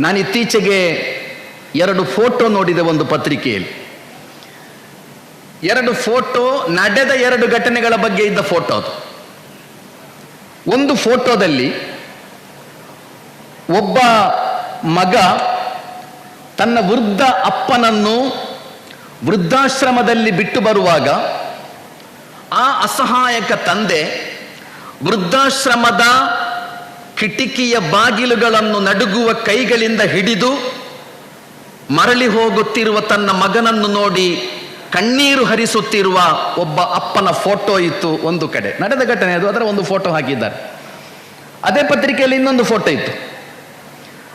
ನಾನು ಇತ್ತೀಚೆಗೆ ಎರಡು ಫೋಟೋ ನೋಡಿದೆ ಒಂದು ಪತ್ರಿಕೆಯಲ್ಲಿ. ಎರಡು ಫೋಟೋ ನಡೆದ ಎರಡು ಘಟನೆಗಳ ಬಗ್ಗೆ ಇದ್ದ ಫೋಟೋ ಅದು. ಒಂದು ಫೋಟೋದಲ್ಲಿ ಒಬ್ಬ ಮಗ ತನ್ನ ವೃದ್ಧ ಅಪ್ಪನನ್ನು ವೃದ್ಧಾಶ್ರಮದಲ್ಲಿ ಬಿಟ್ಟು ಬರುವಾಗ ಆ ಅಸಹಾಯಕ ತಂದೆ ವೃದ್ಧಾಶ್ರಮದ ಕಿಟಿಕಿಯ ಬಾಗಿಲುಗಳನ್ನು ನಡುಗುವ ಕೈಗಳಿಂದ ಹಿಡಿದು ಮರಳಿ ಹೋಗುತ್ತಿರುವ ತನ್ನ ಮಗನನ್ನು ನೋಡಿ ಕಣ್ಣೀರು ಹರಿಸುತ್ತಿರುವ ಒಬ್ಬ ಅಪ್ಪನ ಫೋಟೋ ಇತ್ತು ಒಂದು ಕಡೆ. ನಡೆದ ಘಟನೆ ಅದು, ಅದರ ಒಂದು ಫೋಟೋ ಹಾಕಿದ್ದಾರೆ. ಅದೇ ಪತ್ರಿಕೆಯಲ್ಲಿ ಇನ್ನೊಂದು ಫೋಟೋ ಇತ್ತು.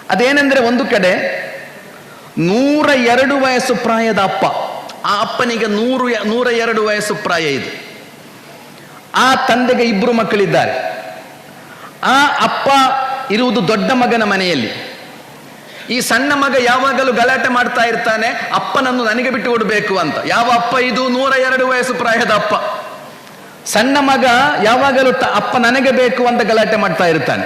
ಅದೇನೆಂದರೆ ಒಂದು ಕಡೆ ನೂರ ಎರಡು ವಯಸ್ಸು ಪ್ರಾಯದ ಅಪ್ಪ. ಆ ಅಪ್ಪನಿಗೆ ನೂರು, ನೂರ ಎರಡು ವಯಸ್ಸು ಪ್ರಾಯ ಇದೆ. ಆ ತಂದೆಗೆ ಇಬ್ಬರು ಮಕ್ಕಳಿದ್ದಾರೆ. ಆ ಅಪ್ಪ ಇರುವುದು ದೊಡ್ಡ ಮಗನ ಮನೆಯಲ್ಲಿ. ಈ ಸಣ್ಣ ಮಗ ಯಾವಾಗಲೂ ಗಲಾಟೆ ಮಾಡ್ತಾ ಇರ್ತಾನೆ, ಅಪ್ಪನನ್ನು ನನಗೆ ಬಿಟ್ಟು ಕೊಡಬೇಕು ಅಂತ. ಯಾವ ಅಪ್ಪ ಇದು? ನೂರ ಎರಡು ವಯಸ್ಸು ಪ್ರಾಯದ ಅಪ್ಪ. ಸಣ್ಣ ಮಗ ಯಾವಾಗಲೂ ಅಪ್ಪ ನನಗೆ ಬೇಕು ಅಂತ ಗಲಾಟೆ ಮಾಡ್ತಾ ಇರ್ತಾನೆ.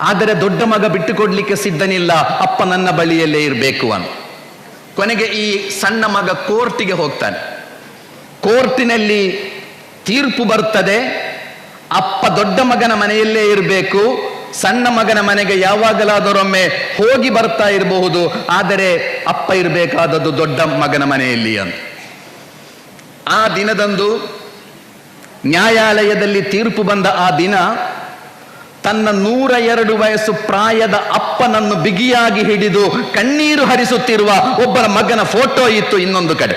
ಆದರೆ ದೊಡ್ಡ ಮಗ ಬಿಟ್ಟು ಕೊಡ್ಲಿಕ್ಕೆ ಸಿದ್ಧನಿಲ್ಲ, ಅಪ್ಪ ನನ್ನ ಬಳಿಯಲ್ಲೇ ಇರಬೇಕು ಅಂತ. ಕೊನೆಗೆ ಈ ಸಣ್ಣ ಮಗ ಕೋರ್ಟಿಗೆ ಹೋಗ್ತಾನೆ. ಕೋರ್ಟಿನಲ್ಲಿ ತೀರ್ಪು ಬರ್ತದೆ ಅಪ್ಪ ದೊಡ್ಡ ಮಗನ ಮನೆಯಲ್ಲೇ ಇರಬೇಕು, ಸಣ್ಣ ಮಗನ ಮನೆಗೆ ಯಾವಾಗಲಾದರೊಮ್ಮೆ ಹೋಗಿ ಬರ್ತಾ ಇರಬಹುದು, ಆದರೆ ಅಪ್ಪ ಇರಬೇಕಾದದ್ದು ದೊಡ್ಡ ಮಗನ ಮನೆಯಲ್ಲಿ ಅಂತ. ಆ ದಿನದಂದು ನ್ಯಾಯಾಲಯದಲ್ಲಿ ತೀರ್ಪು ಬಂದ ಆ ದಿನ, ತನ್ನ ನೂರ ಎರಡು ವಯಸ್ಸು ಪ್ರಾಯದ ಅಪ್ಪನನ್ನು ಬಿಗಿಯಾಗಿ ಹಿಡಿದು ಕಣ್ಣೀರು ಹರಿಸುತ್ತಿರುವ ಒಬ್ಬರ ಮಗನ ಫೋಟೋ ಇತ್ತು ಇನ್ನೊಂದು ಕಡೆ.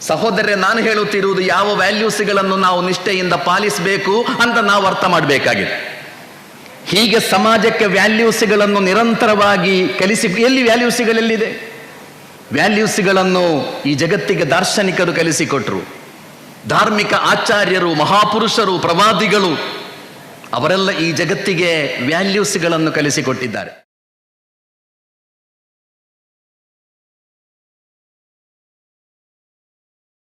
ಸಹೋದರರೇ, ನಾನು ಹೇಳುತ್ತಿರುವುದು ಯಾವ ವ್ಯಾಲ್ಯೂಸ್ಗಳನ್ನು ನಾವು ನಿಷ್ಠೆಯಿಂದ ಪಾಲಿಸಬೇಕು ಅಂತ ನಾವು ಅರ್ಥ ಮಾಡಬೇಕಾಗಿದೆ. ಹೀಗೆ ಸಮಾಜಕ್ಕೆ ವ್ಯಾಲ್ಯೂಸ್ಗಳನ್ನು ನಿರಂತರವಾಗಿ ಕಲಿಸಿ, ಎಲ್ಲಿ ವ್ಯಾಲ್ಯೂಸ್ಗಳೆಲ್ಲಿದೆ? ವ್ಯಾಲ್ಯೂಸ್ಗಳನ್ನು ಈ ಜಗತ್ತಿಗೆ ದಾರ್ಶನಿಕರು ಕಲಿಸಿಕೊಟ್ರು. ಧಾರ್ಮಿಕ ಆಚಾರ್ಯರು, ಮಹಾಪುರುಷರು, ಪ್ರವಾದಿಗಳು, ಅವರೆಲ್ಲ ಈ ಜಗತ್ತಿಗೆ ವ್ಯಾಲ್ಯೂಸ್ಗಳನ್ನು ಕಲಿಸಿಕೊಟ್ಟಿದ್ದಾರೆ.